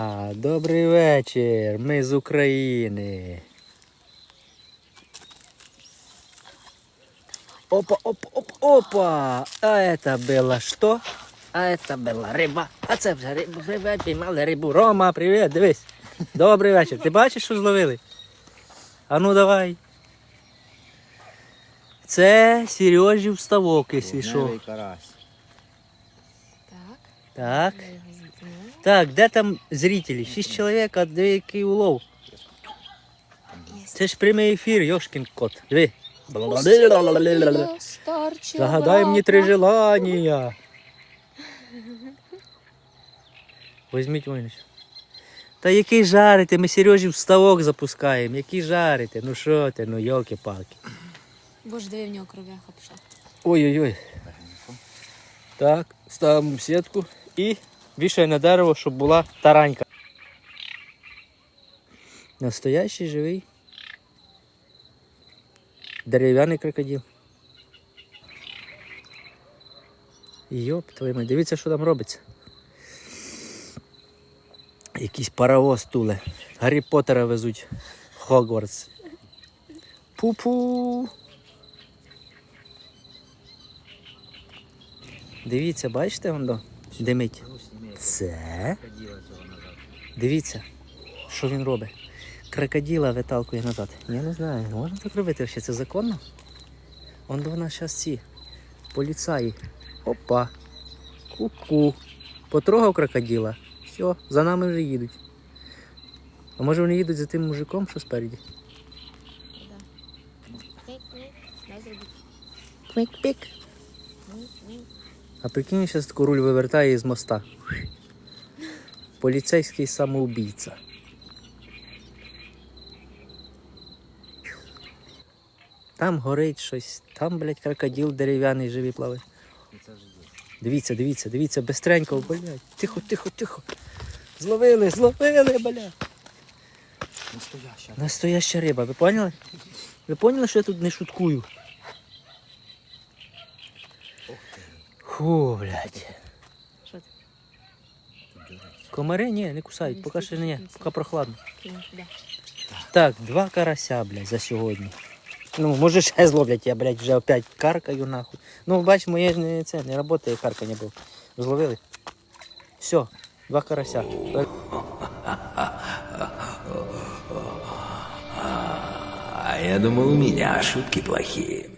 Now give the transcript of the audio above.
А, добрий вечір. Ми з України. Опа, опа, опа, опа. А это было что? А это була риба. А це вже риба, риба, піймали рибу. Рома, привіт, дивись. Добрий вечір. Ти бачиш, що зловили? А ну давай. Це Сережів ставок, якщо що. Вогневий карась. Так, Так. Так, де там зрителі? Шість чоловік, а де який улов? Це ж прямий ефір, Йошкін кот. Диви. Загадай мені три желання. Візьміть Войнич. Та який жарити? Ми Сережі в ставок запускаємо. Який жарити? Ну що ти, ну йолки-палки. Боже, диви в нього кров'яха пішла. Ой-ой-ой. Так, ставимо сітку і вішаємо на дерево, щоб була таранька. Настоящий живий. Дерев'яний крокодил. Йоп, твою мать, дивіться, що там робиться. Якийсь паровоз туле. Гаррі Поттера везуть. Хогвартс. Пу-пу. Дивіться, бачите, воно димить. Це. Дивіться, що він робить. Крокодила виталкує назад. Я не знаю, можна так робити ще це законно? Он до нас зараз ці поліцаї. Опа. Ку-ку. Потрогав крокодила. Все, за нами вже їдуть. А може вони їдуть за тим мужиком, що спереді? Пик-пик. А прикинь, зараз таку руль вивертає з моста. Поліцейський самоубійця. Там горить щось, там, блядь, крокодил дерев'яний живий плаває. Дивіться, дивіться, дивіться, бистренько, блядь. Тихо, тихо, тихо. Зловили, зловили, блядь. Настояща. Настояща риба, ви поняли? Ви поняли, що я тут не шуткую? Фу, блядь. Що? Комари ні, не кусають, поки що ні, поки прохладно. Так, два карася, блядь, за сьогодні. Ну, може ще зловлять, я, блядь, вже опять каркаю нахуй. Ну, бач, моє ж не це, не працює каркання було. Зловили. Все, два карася. А я думал, у меня шутки плохие.